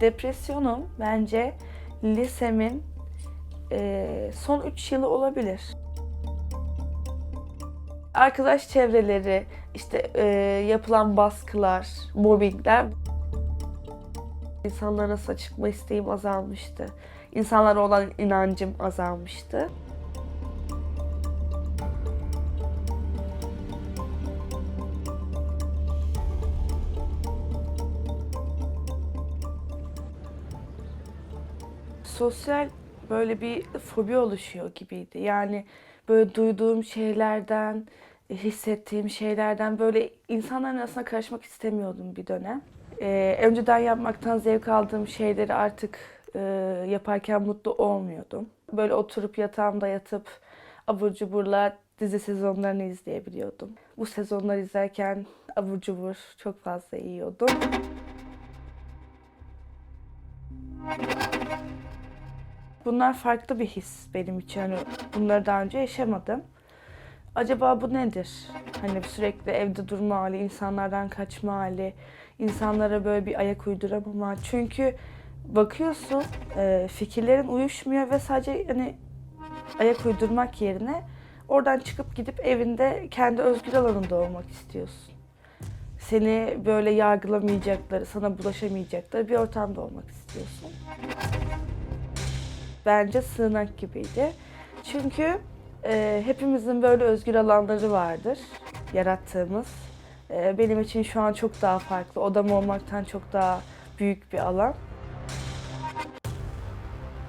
Depresyonum bence lisemin eee, son 3 yılı olabilir. Arkadaş çevreleri, işte eee, yapılan baskılar, mobbingler insanlara nasıl çıkma isteğim azalmıştı. İnsanlara olan inancım azalmıştı. Sosyal böyle bir fobi oluşuyor gibiydi. Yani böyle duyduğum şeylerden, hissettiğim şeylerden böyle insanların arasına karışmak istemiyordum bir dönem. Ee, önceden yapmaktan zevk aldığım şeyleri artık e, yaparken mutlu olmuyordum. Böyle oturup yatağımda yatıp abur cuburla dizi sezonlarını izleyebiliyordum. Bu sezonları izlerken abur cubur çok fazla yiyordum. Bunlar farklı bir his benim için. Hani bunları daha önce yaşamadım. Acaba bu nedir? Hani sürekli evde durma hali, insanlardan kaçma hali, insanlara böyle bir ayak uyduramama. Çünkü bakıyorsun e, fikirlerin uyuşmuyor ve sadece hani ayak uydurmak yerine oradan çıkıp gidip evinde kendi özgür alanında olmak istiyorsun. Seni böyle yargılamayacakları, sana bulaşamayacakları bir ortamda olmak istiyorsun bence sığınak gibiydi. Çünkü e, hepimizin böyle özgür alanları vardır yarattığımız. E, benim için şu an çok daha farklı. Odam olmaktan çok daha büyük bir alan.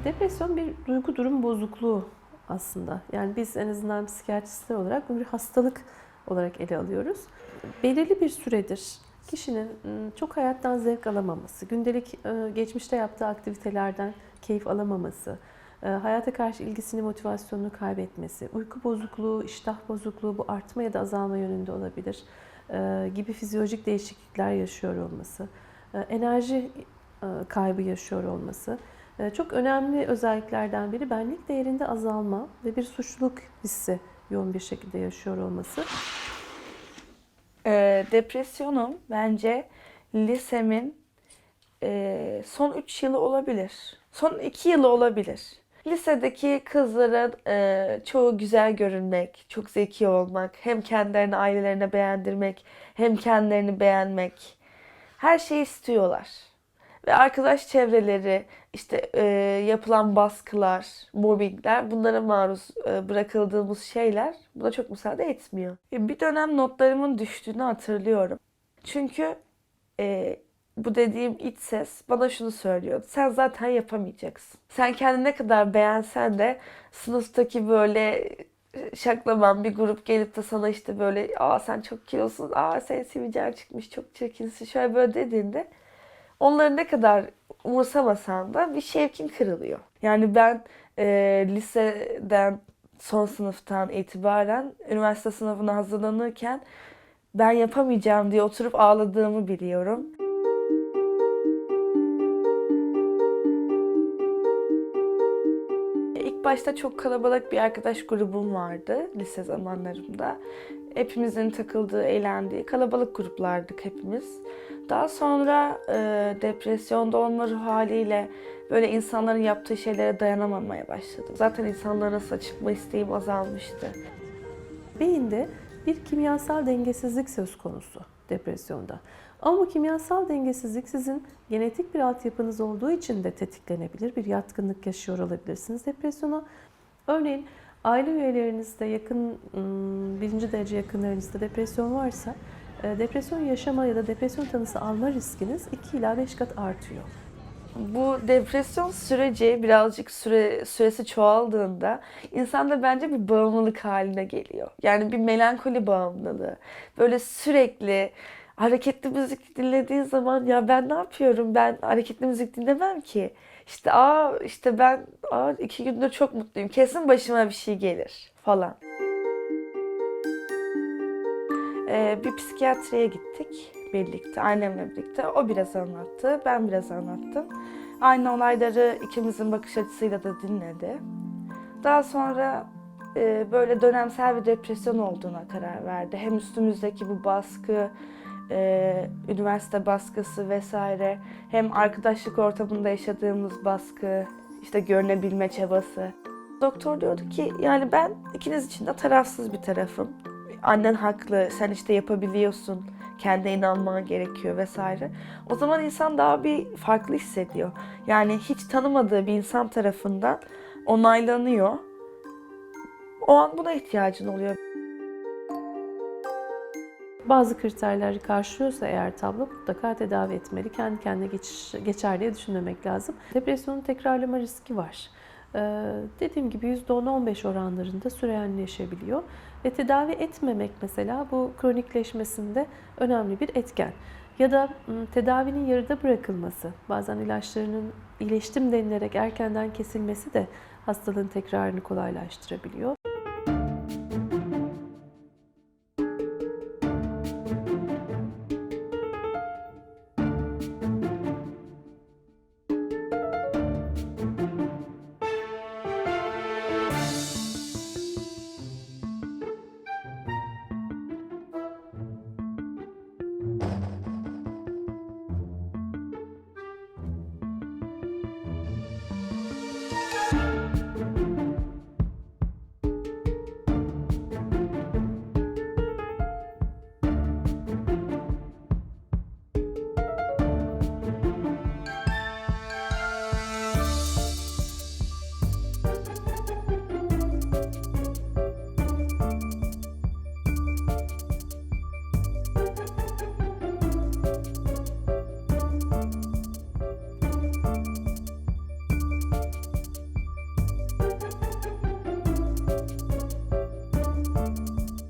Depresyon bir duygu durum bozukluğu aslında. Yani biz en azından psikiyatristler olarak bunu bir hastalık olarak ele alıyoruz. Belirli bir süredir kişinin ım, çok hayattan zevk alamaması, gündelik e, geçmişte yaptığı aktivitelerden keyif alamaması, e, hayata karşı ilgisini, motivasyonunu kaybetmesi, uyku bozukluğu, iştah bozukluğu bu artma ya da azalma yönünde olabilir e, gibi fizyolojik değişiklikler yaşıyor olması, e, enerji kaybı yaşıyor olması, Çok önemli özelliklerden biri benlik değerinde azalma ve bir suçluluk hissi yoğun bir şekilde yaşıyor olması. Depresyonum bence lisemin e, son 3 yılı olabilir. Son 2 yılı olabilir. Lisedeki kızların e, çoğu güzel görünmek, çok zeki olmak, hem kendilerini ailelerine beğendirmek, hem kendilerini beğenmek. Her şeyi istiyorlar. Ve arkadaş çevreleri, işte e, yapılan baskılar, mobbingler, bunlara maruz e, bırakıldığımız şeyler buna çok müsaade etmiyor. E, Bir dönem notlarımın düştüğünü hatırlıyorum. Çünkü e, bu dediğim iç ses bana şunu söylüyordu. Sen zaten yapamayacaksın. Sen kendini ne kadar beğensen de sınıftaki böyle e, şaklaban bir grup gelip de sana işte böyle aa sen çok kilosun, aa senin sivilcen çıkmış, çok çirkinsin şöyle böyle dediğinde onları ne kadar umursamasan da bir şevkin kırılıyor. Yani ben e, liseden son sınıftan itibaren üniversite sınavına hazırlanırken ben yapamayacağım diye oturup ağladığımı biliyorum. Başta çok kalabalık bir arkadaş grubum vardı lise zamanlarımda. Hepimizin takıldığı, eğlendiği kalabalık gruplardık hepimiz. Daha sonra e, depresyonda olma ruh haliyle böyle insanların yaptığı şeylere dayanamamaya başladım. Zaten insanlara çıkma isteğim azalmıştı. Beyinde bir kimyasal dengesizlik söz konusu depresyonda. Ama kimyasal dengesizlik sizin genetik bir altyapınız olduğu için de tetiklenebilir. Bir yatkınlık yaşıyor olabilirsiniz depresyona. Örneğin aile üyelerinizde yakın, ım, birinci derece yakınlarınızda depresyon varsa e, depresyon yaşama ya da depresyon tanısı alma riskiniz 2 ila 5 kat artıyor. Bu depresyon süreci birazcık süre süresi çoğaldığında insanda bence bir bağımlılık haline geliyor. Yani bir melankoli bağımlılığı. Böyle sürekli hareketli müzik dinlediğin zaman ya ben ne yapıyorum? Ben hareketli müzik dinlemem ki. İşte aa işte ben aa iki gündür çok mutluyum. Kesin başıma bir şey gelir falan. Ee, bir psikiyatriye gittik birlikte, annemle birlikte. O biraz anlattı, ben biraz anlattım. Aynı olayları ikimizin bakış açısıyla da dinledi. Daha sonra e, böyle dönemsel bir depresyon olduğuna karar verdi. Hem üstümüzdeki bu baskı, e, üniversite baskısı vesaire hem arkadaşlık ortamında yaşadığımız baskı, işte görünebilme çabası. Doktor diyordu ki yani ben ikiniz için de tarafsız bir tarafım. Annen haklı, sen işte yapabiliyorsun, kendine inanman gerekiyor vesaire. O zaman insan daha bir farklı hissediyor. Yani hiç tanımadığı bir insan tarafından onaylanıyor. O an buna ihtiyacın oluyor. Bazı kriterleri karşılıyorsa eğer tablo mutlaka tedavi etmeli. Kendi kendine geçiş, geçer diye düşünmemek lazım. Depresyonun tekrarlama riski var. Ee, dediğim gibi %10-15 oranlarında süreyenleşebiliyor. Ve tedavi etmemek mesela bu kronikleşmesinde önemli bir etken. Ya da m, tedavinin yarıda bırakılması, bazen ilaçlarının iyileştim denilerek erkenden kesilmesi de hastalığın tekrarını kolaylaştırabiliyor.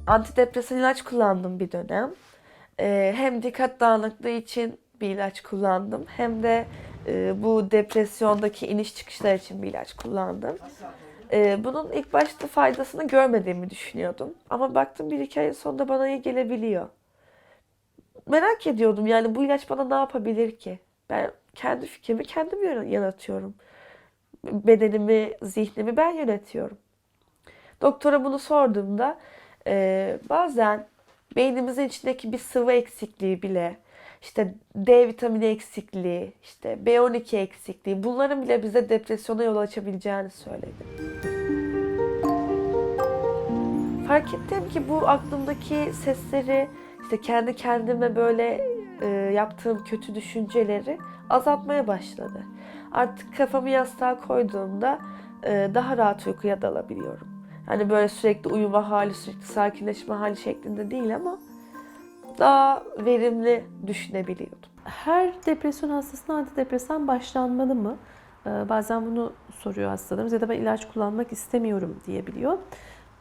Antidepresan ilaç kullandım bir dönem. Ee, hem dikkat dağınıklığı için bir ilaç kullandım hem de e, bu depresyondaki iniş çıkışlar için bir ilaç kullandım. Ee, bunun ilk başta faydasını görmediğimi düşünüyordum. Ama baktım bir iki ayın sonunda bana iyi gelebiliyor. Merak ediyordum yani bu ilaç bana ne yapabilir ki? Ben kendi fikrimi kendim yaratıyorum. Bedenimi, zihnimi ben yönetiyorum. Doktora bunu sorduğumda ee, bazen beynimizin içindeki bir sıvı eksikliği bile, işte D vitamini eksikliği, işte B12 eksikliği, bunların bile bize depresyona yol açabileceğini söyledi. Fark ettim ki bu aklımdaki sesleri, işte kendi kendime böyle e, yaptığım kötü düşünceleri azaltmaya başladı. Artık kafamı yastığa koyduğumda e, daha rahat uykuya dalabiliyorum. Hani böyle sürekli uyuma hali, sürekli sakinleşme hali şeklinde değil ama daha verimli düşünebiliyordum. Her depresyon hastasına antidepresan başlanmalı mı? Ee, Bazen bunu soruyor hastalarımız ya da ben ilaç kullanmak istemiyorum diyebiliyor.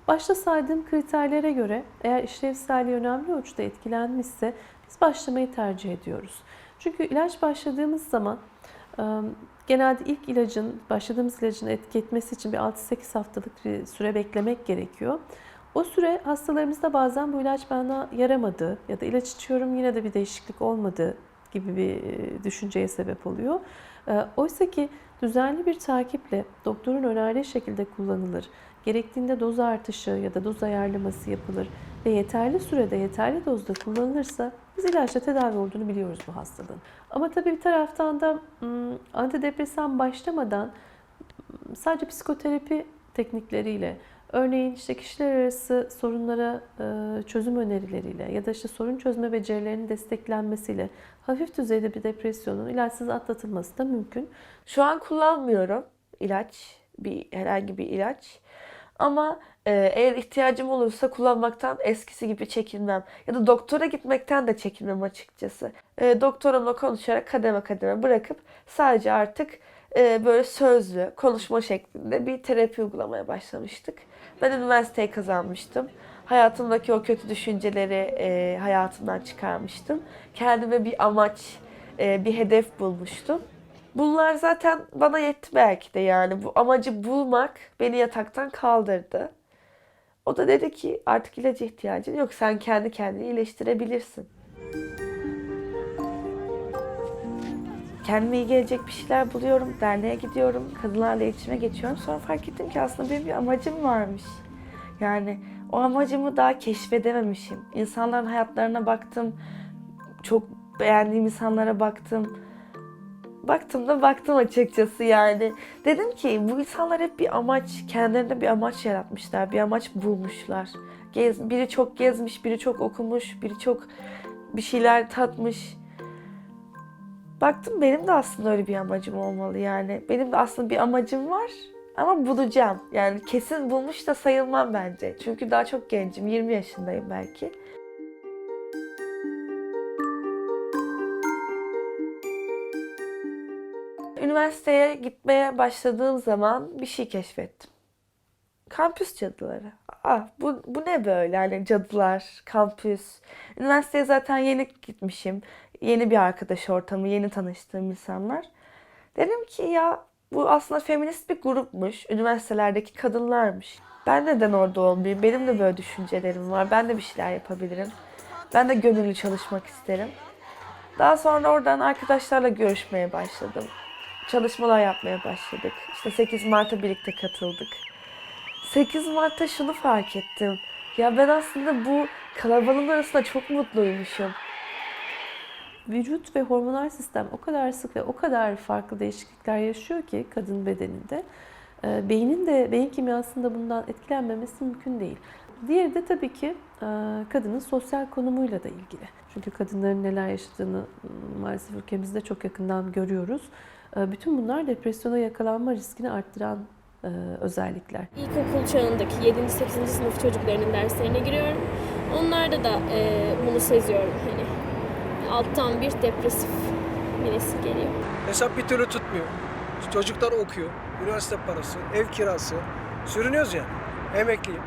Başta saydığım kriterlere göre eğer işlevselliği önemli ölçüde etkilenmişse biz başlamayı tercih ediyoruz. Çünkü ilaç başladığımız zaman genelde ilk ilacın, başladığımız ilacın etki etmesi için bir 6-8 haftalık bir süre beklemek gerekiyor. O süre hastalarımızda bazen bu ilaç bana yaramadı ya da ilaç içiyorum yine de bir değişiklik olmadı gibi bir düşünceye sebep oluyor. Oysa ki düzenli bir takiple doktorun önerdiği şekilde kullanılır. Gerektiğinde doz artışı ya da doz ayarlaması yapılır ve yeterli sürede yeterli dozda kullanılırsa biz ilaçla tedavi olduğunu biliyoruz bu hastalığın. Ama tabii bir taraftan da antidepresan başlamadan sadece psikoterapi teknikleriyle Örneğin işte kişiler arası sorunlara çözüm önerileriyle ya da işte sorun çözme becerilerinin desteklenmesiyle hafif düzeyde bir depresyonun ilaçsız atlatılması da mümkün. Şu an kullanmıyorum ilaç, bir herhangi bir ilaç. Ama e, eğer ihtiyacım olursa kullanmaktan eskisi gibi çekinmem. Ya da doktora gitmekten de çekinmem açıkçası. E, doktorumla konuşarak kademe kademe bırakıp sadece artık e, böyle sözlü, konuşma şeklinde bir terapi uygulamaya başlamıştık. Ben üniversiteyi kazanmıştım. Hayatımdaki o kötü düşünceleri e, hayatımdan çıkarmıştım. Kendime bir amaç, e, bir hedef bulmuştum. Bunlar zaten bana yetti belki de yani. Bu amacı bulmak beni yataktan kaldırdı. O da dedi ki artık ilaca ihtiyacın yok. Sen kendi kendini iyileştirebilirsin. Kendime iyi gelecek bir şeyler buluyorum. Derneğe gidiyorum. Kadınlarla iletişime geçiyorum. Sonra fark ettim ki aslında benim bir amacım varmış. Yani o amacımı daha keşfedememişim. İnsanların hayatlarına baktım. çok beğendiğim insanlara baktım. Baktım da baktım açıkçası yani. Dedim ki bu insanlar hep bir amaç, kendilerine bir amaç yaratmışlar, bir amaç bulmuşlar. Gez, biri çok gezmiş, biri çok okumuş, biri çok bir şeyler tatmış. Baktım benim de aslında öyle bir amacım olmalı yani. Benim de aslında bir amacım var ama bulacağım. Yani kesin bulmuş da sayılmam bence. Çünkü daha çok gencim, 20 yaşındayım belki. Üniversiteye gitmeye başladığım zaman bir şey keşfettim. Kampüs cadıları. Aa, bu, bu ne böyle yani cadılar, kampüs. Üniversiteye zaten yeni gitmişim. Yeni bir arkadaş ortamı, yeni tanıştığım insanlar. Dedim ki ya bu aslında feminist bir grupmuş. Üniversitelerdeki kadınlarmış. Ben neden orada olmayayım? Benim de böyle düşüncelerim var. Ben de bir şeyler yapabilirim. Ben de gönüllü çalışmak isterim. Daha sonra oradan arkadaşlarla görüşmeye başladım. Çalışmalar yapmaya başladık. İşte 8 Mart'a birlikte katıldık. 8 Mart'ta şunu fark ettim. Ya ben aslında bu kalabalığın arasında çok mutluymuşum. Vücut ve hormonal sistem o kadar sık ve o kadar farklı değişiklikler yaşıyor ki kadın bedeninde. e, Beynin de, beyin kimyasında bundan etkilenmemesi mümkün değil. Diğeri de tabii ki e, kadının sosyal konumuyla da ilgili. Çünkü kadınların neler yaşadığını m, maalesef ülkemizde çok yakından görüyoruz. E, Bütün bunlar depresyona yakalanma riskini arttıran e, özellikler. İlkokul çağındaki 7. 8. sınıf çocuklarının derslerine giriyorum. Onlarda da bunu seziyorum hani. Alttan bir depresif bir nesil geliyor. Hesap bir türlü tutmuyor. Çocuklar okuyor. Üniversite parası, ev kirası. Sürünüyoruz yani. Emekliyim.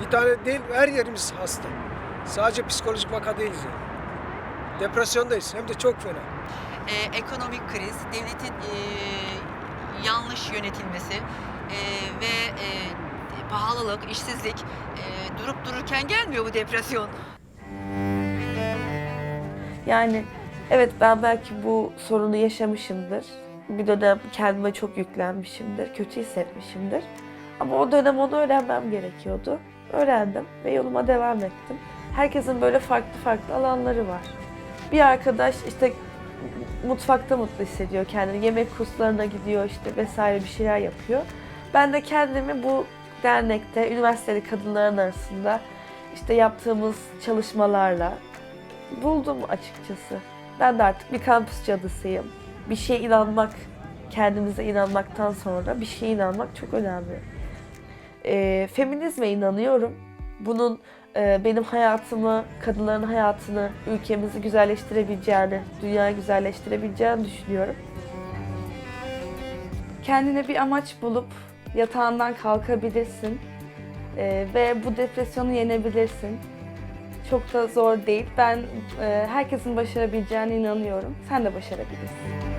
Bir tane değil, her yerimiz hasta. Sadece psikolojik vaka değiliz yani. Depresyondayız. Hem de çok fena. e, ekonomik kriz, devletin e, yanlış yönetilmesi e, ve e, pahalılık, işsizlik e, durup dururken gelmiyor bu depresyon. Yani evet ben belki bu sorunu yaşamışımdır. Bir dönem kendime çok yüklenmişimdir, kötü hissetmişimdir. Ama o dönem onu öğrenmem gerekiyordu. Öğrendim ve yoluma devam ettim. Herkesin böyle farklı farklı alanları var. Bir arkadaş işte mutfakta mutlu hissediyor kendini. Yemek kurslarına gidiyor işte vesaire bir şeyler yapıyor. Ben de kendimi bu dernekte üniversiteli kadınların arasında işte yaptığımız çalışmalarla buldum açıkçası. Ben de artık bir kampüs cadısıyım. Bir şeye inanmak, kendimize inanmaktan sonra bir şeye inanmak çok önemli. Ee, feminizme inanıyorum. Bunun e, benim hayatımı, kadınların hayatını, ülkemizi güzelleştirebileceğini, dünyayı güzelleştirebileceğini düşünüyorum. Kendine bir amaç bulup yatağından kalkabilirsin Ee, ve bu depresyonu yenebilirsin. Çok da zor değil. Ben e, herkesin başarabileceğine inanıyorum. Sen de başarabilirsin.